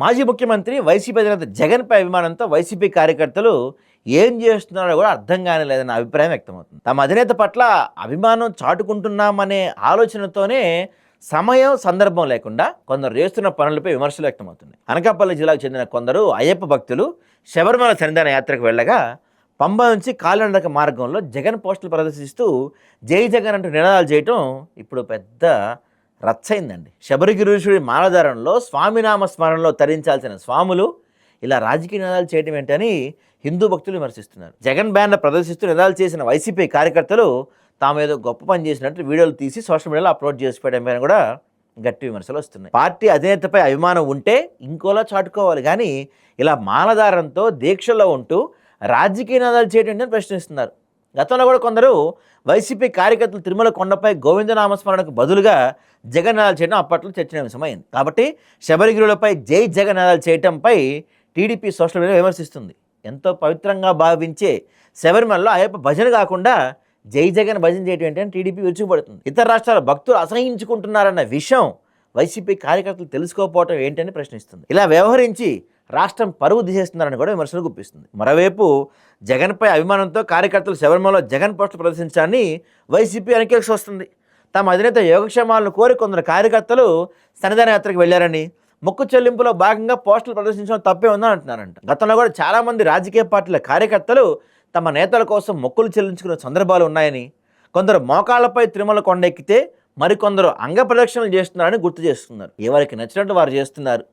మాజీ ముఖ్యమంత్రి వైసీపీ అధినేత జగన్పై అభిమానంతో వైసీపీ కార్యకర్తలు ఏం చేస్తున్నారో కూడా అర్థం కాని లేదన్న అభిప్రాయం వ్యక్తమవుతుంది. తమ అధినేత పట్ల అభిమానం చాటుకుంటున్నామనే ఆలోచనతోనే సమయం సందర్భం లేకుండా కొందరు చేస్తున్న పనులపై విమర్శలు వ్యక్తమవుతున్నాయి. అనకాపల్లి జిల్లాకు చెందిన కొందరు అయ్యప్ప భక్తులు శబరిమల సన్నిధాన యాత్రకు వెళ్ళగా పంబ నుంచి కాలినడక మార్గంలో జగన్ పోస్టులు ప్రదర్శిస్తూ జై జగన్ అంటూ నినాదాలు చేయటం ఇప్పుడు పెద్ద రచ్చయిందండి. శబరిగిరీషుడి మాలధారంలో స్వామినామ స్మరణలో తరించాల్సిన స్వాములు ఇలా రాజకీయ నినాదాలు చేయడం ఏంటని హిందూ భక్తులు విమర్శిస్తున్నారు. జగన్ బ్యానర్ ప్రదర్శిస్తూ నినాదాలు చేసిన వైసీపీ కార్యకర్తలు తాము ఏదో గొప్ప పని చేసినట్టు వీడియోలు తీసి సోషల్ మీడియాలో అప్లోడ్ చేసిపోయడం పైన కూడా గట్టి విమర్శలు వస్తున్నాయి. పార్టీ అధినేతపై అభిమానం ఉంటే ఇంకోలా చాటుకోవాలి. కానీ ఇలా మాలధారంతో దీక్షలో ఉంటూ రాజకీయ నినాదాలు చేయడం ఏంటని ప్రశ్నిస్తున్నారు. గతంలో కూడా కొందరు వైసీపీ కార్యకర్తలు తిరుమల కొండపై గోవిందనామస్మరణకు బదులుగా జగన్నాదాలు చేయడం అప్పట్లో చర్చనీయాంశమైంది. కాబట్టి శబరిగిరులపై జై జగన్నాదాలు చేయటంపై టీడీపీ సోషల్ మీడియా విమర్శిస్తుంది. ఎంతో పవిత్రంగా భావించే శబరిమలలో అయ్యప్ప భజన కాకుండా జై జగన్ భజన చేయటం ఏంటని టీడీపీ విరుచుకుపడుతుంది. ఇతర రాష్ట్రాల భక్తులు అసహించుకుంటున్నారన్న విషయం వైసీపీ కార్యకర్తలు తెలుసుకోకపోవటం ఏంటని ప్రశ్నిస్తుంది. ఇలా వ్యవహరించి రాష్ట్రం పరువు తీసేస్తున్నారని కూడా విమర్శలు గుప్పిస్తుంది. మరోవైపు జగన్పై అభిమానంతో కార్యకర్తలు శబరిమలలో జగన్ పోస్టులు ప్రదర్శించాలని వైసీపీ వెనకేసి వస్తుంది. తమ అధినేత యోగక్షేమాలను కోరి కొందరు కార్యకర్తలు సన్నిధాన యాత్రకు వెళ్ళారని మొక్కు చెల్లింపులో భాగంగా పోస్టులు ప్రదర్శించడం తప్పే ఉందని అంటున్నారంట. గతంలో కూడా చాలామంది రాజకీయ పార్టీల కార్యకర్తలు తమ నేతల కోసం మొక్కులు చెల్లించుకునే సందర్భాలు ఉన్నాయని కొందరు మోకాళ్ళపై తిరుమల కొండెక్కితే మరికొందరు అంగ ప్రదక్షిణలు చేస్తున్నారని గుర్తు చేస్తున్నారు. ఎవరికి నచ్చినట్టు వారు చేస్తున్నారు.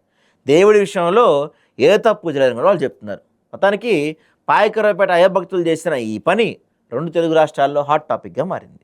దేవుడి విషయంలో ఏ తప్పు చేయలేదని కూడా వాళ్ళు చెప్తున్నారు. మొత్తానికి పాయకరావుపేట అయ్యభక్తులు చేసిన ఈ పని రెండు తెలుగు రాష్ట్రాల్లో హాట్ టాపిక్గా మారింది.